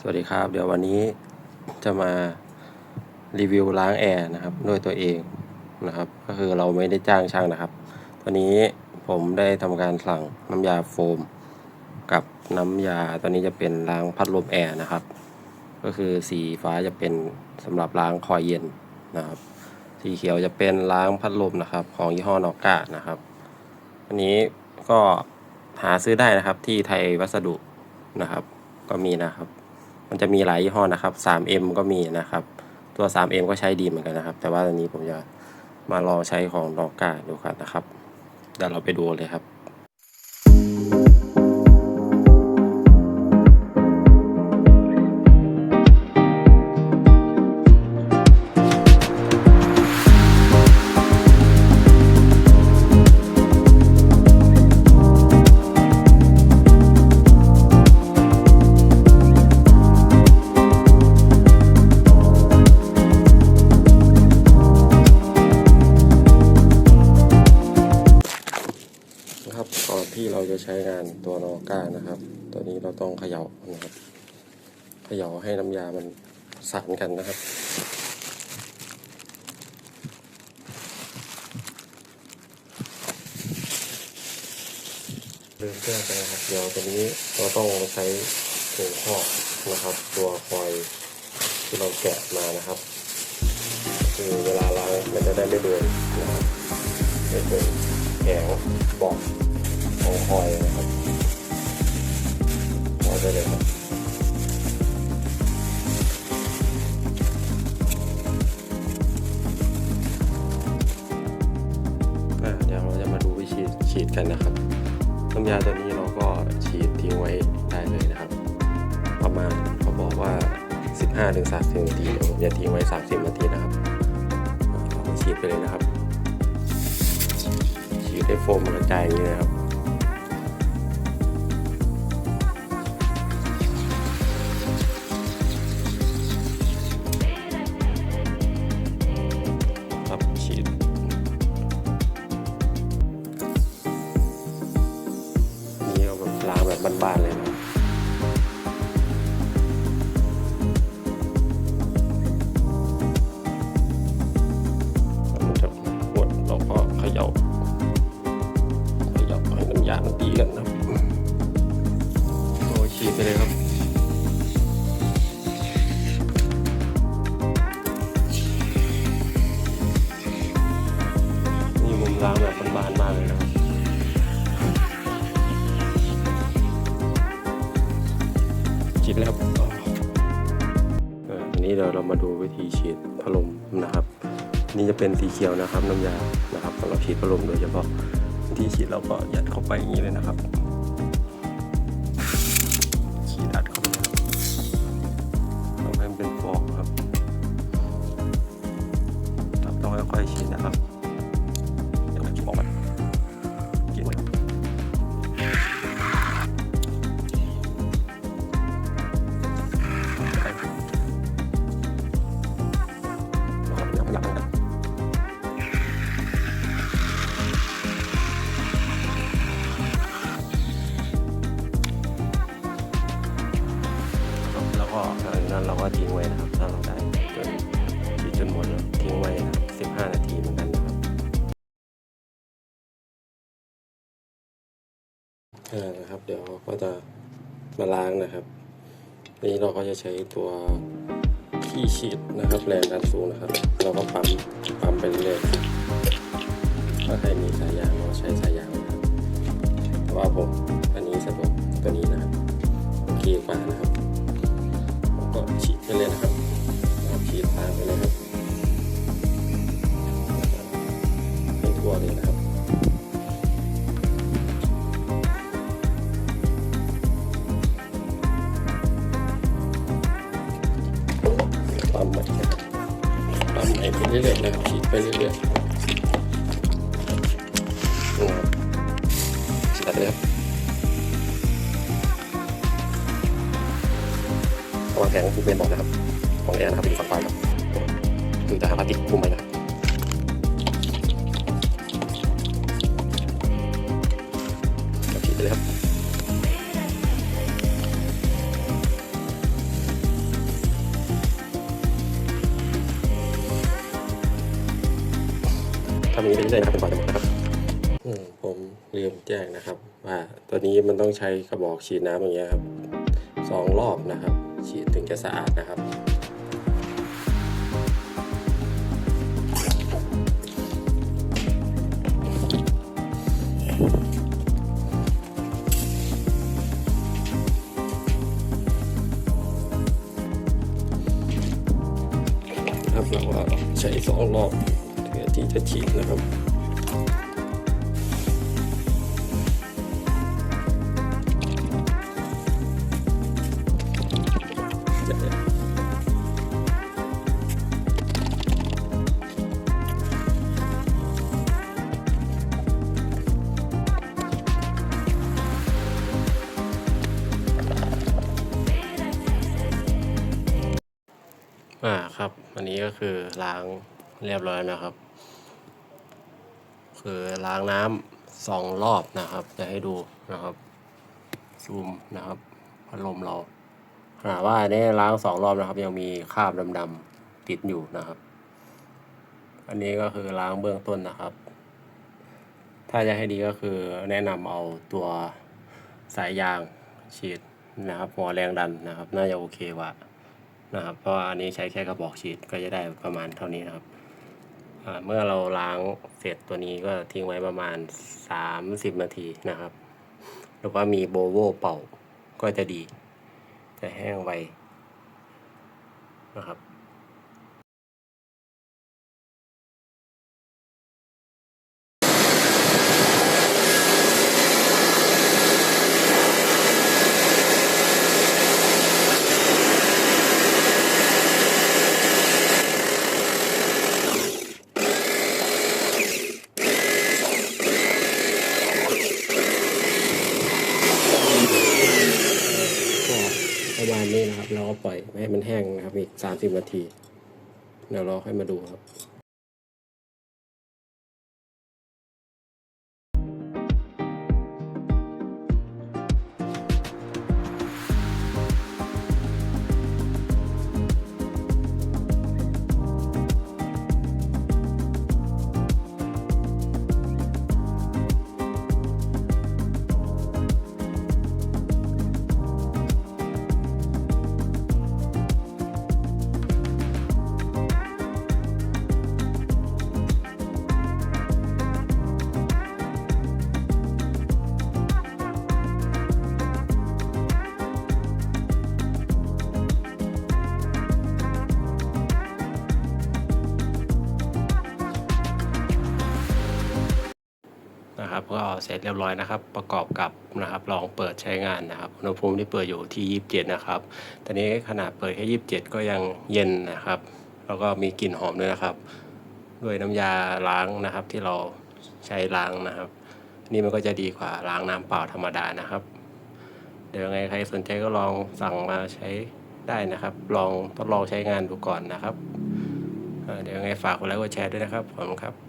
สวัสดีครับ เดี๋ยววันนี้จะมารีวิวล้างแอร์นะครับด้วยตัวเองนะครับ ก็คือเราไม่ได้จ้างช่างนะครับตัวนี้ผมได้ทำการสั่งน้ำยาโฟม กับน้ำยาตัวนี้จะเป็นล้างพัดลมแอร์นะครับ ก็คือสีฟ้าจะเป็นสำหรับล้างคอยเย็นนะครับ สีเขียวจะเป็นล้างพัดลมนะครับ ของยี่ห้อนอกกานะครับอันนี้ก็หาซื้อได้นะครับที่ไทยวัสดุนะครับ ก็มีนะครับ มันจะมีหลายยี่ห้อนะครับ 3M ก็มีนะครับ ตัว 3M ก็ใช้ดีเหมือนกันนะครับ แต่ว่าตอนนี้ผมจะมาลองใช้ของดอกกาดูครับนะครับเดี๋ยวเราไปดูเลยครับ ใช้งานตัวนอก้านะครับ ตัวนี้เราต้องเขย่านะครับ เขย่าให้น้ำยามันสานกันนะครับเริ่มเครื่องไปนะครับ เดี๋ยวตัวนี้เราต้องใช้ถุงครอบนะครับ ตัวคอยที่เราแกะมานะครับ คือเวลาล้างมันจะได้ไม่โดนนะครับไม่โดนแข็งบอก ของคอยนะครับพอได้เลยครับเดี๋ยวเราจะมาดูวิธีฉีดกันนะครับน้ำยาตัวนี้เราก็ฉีดทิ้งไว้ได้เลยนะครับ ประมาณเขาบอกว่า 15-30นาทีเดี๋ยวผมจะทิ้งไว้ 30นาทีนะครับเราฉีดไปเลยนะครับฉีดให้โฟมกระจายอย่างนี้นะครับ แบบล้างแบบบ้านๆเลยนะครับมันจะขวดเราก็เขย่าเขย่าให้น้ำยามันตีกันนะครับโอ้ยฉีดไปเลยครับ แล้วอ๋อเอออันนี้เดี๋ยวเรามาดูวิธีฉีดพัดลมนะครับ นี่จะเป็นสีเขียวนะครับน้ำยานะครับสำหรับฉีดพัดลมโดยเฉพาะที่ฉีดเราก็ยัดเข้าไปอย่างนี้เลยนะครับ ก็หลังจากนั้นเราก็ทิ้งไว้นะครับถ้าเราได้จนจนหมดแล้วทิ้งไว้นะครับ15 นาทีเหมือนกันนะครับเออนะครับเดี๋ยวก็จะมาล้างนะครับนี่เราก็จะใช้ตัวขี้ฉีดนะครับแรงดันสูงนะครับ เราก็ปั๊มปั๊มไปเรื่อยถ้าใครมีสายยางเราใช้สายยางนะครับว่าผมอันนี้สะดวกตัวนี้นะครับโอเคกว่านะครับ ก็ฉีดไปเลยนะครับฉีดตามไปเลยครับให้ทั่วเลยนะครับปั๊มใหม่นะครับปั๊มใหม่ไปเรื่อยๆนะครับฉีดไปเรื่อยๆนะครับฉีดไปเลยครับ วางแผงทุกเมนบอกนะครับ ของแอร์นะครับอยู่ฝั่งซ้ายครับคือจะหาพลาสติกคุมไว้นะฉีดไปเลยครับทำอย่างนี้ไปเรื่อยๆนะครับเป็นบอร์ดหมดนะครับผมลืมแจ้งนะครับว่าตัวนี้มันต้องใช้กระบอกฉีดน้ำอย่างเงี้ยครับสองรอบนะครับ ฉีดถึงจะสะอาดนะครับนะครับเราก็ใช้สองรอบเพื่อที่จะฉีดนะครับ อ่าครับอันนี้ก็คือล้างเรียบร้อยนะครับ คือล้างน้ำสองรอบนะครับ จะให้ดูนะครับซูมนะครับพัดลมเราขนาดว่าอันนี้ล้างสองรอบนะครับ ยังมีคราบดำๆติดอยู่นะครับ อันนี้ก็คือล้างเบื้องต้นนะครับ ถ้าจะให้ดีก็คือแนะนำเอาตัวสายยางฉีดนะครับหัวแรงดันนะครับ น่าจะโอเคกว่า นะครับ เพราะอันนี้ใช้แค่กระบอกฉีดก็จะได้ประมาณเท่านี้นะครับ เมื่อเราล้างเสร็จตัวนี้ก็ทิ้งไว้ประมาณ 30 นาทีนะครับ หรือว่ามีโบโวเป่าก็จะดี จะแห้งไวนะครับ ก็ประมาณนี้นะครับ เราก็ปล่อยไม่ให้มัน แห้งนะครับอีก 30 นาที เดี๋ยวรอค่อยมาดูครับ นะครับ ก็เสร็จเรียบร้อยนะครับ ประกอบกับนะครับลองเปิดใช้งานนะครับอุณหภูมิที่เปิดอยู่ที่ 27 นะครับตอนนี้ขนาดเปิดแค่27 ก็ยังเย็นนะครับ แล้วก็มีกลิ่นหอมด้วยนะครับ ด้วยน้ำยาล้างนะครับที่เราใช้ล้างนะครับ นี่มันก็จะดีกว่าล้างน้ำเปล่าธรรมดานะครับ เดี๋ยวยังไงใครสนใจก็ลองสั่งมาใช้ได้นะครับ ลองทดลองใช้งานดูก่อนนะครับเอ่อเดี๋ยวยังไงฝากกดไลค์กดแชร์ด้วยนะครับ ขอบคุณครับ